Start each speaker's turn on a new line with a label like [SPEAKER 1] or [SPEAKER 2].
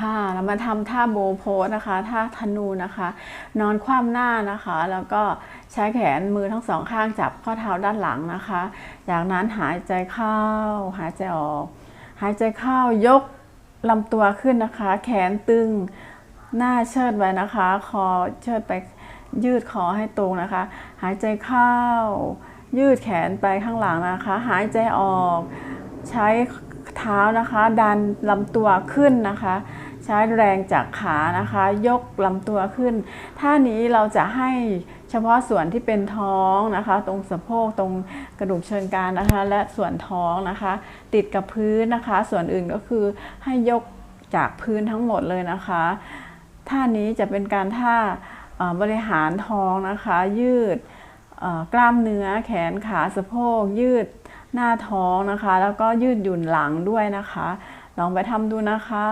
[SPEAKER 1] ค่ะเรามาทำท่าโบโพสนะคะท่าธนูนะคะ นอนคว่ำหน้านะคะ แล้วก็ใช้แขนมือทั้งสองข้างจับข้อเท้าด้านหลังนะคะ จากนั้นหายใจเข้า หายใจออก หายใจเข้ายกลำตัวขึ้นนะคะ แขนตึงหน้าเชิดไว้นะคะ คอเชิดไปยืดคอให้ตรงนะคะ หายใจเข้า ยืดแขนไปข้างหลังนะคะ หายใจออกใช้เท้านะคะ ดันลำตัวขึ้นนะคะ ช้แรงจากขานะคะ ยกลำตัวขึ้น ท่านี้เราจะให้เฉพาะส่วนที่เป็นท้องนะคะ ตรงสะโพกตรงกระดูกเชิงกรานนะคะ และส่วนท้องนะคะ ติดกับพื้นนะคะ ส่วนอื่นก็คือให้ยกจากพื้นทั้งหมดเลยนะคะ ท่านี้จะเป็นการท่าบริหารท้องนะคะ ยืดกล้ามเนื้อแขนขาสะโพก ยืดหน้าท้องนะคะ แล้วก็ยืดหยุ่นหลังด้วยนะคะ ลองไปทำดูนะคะ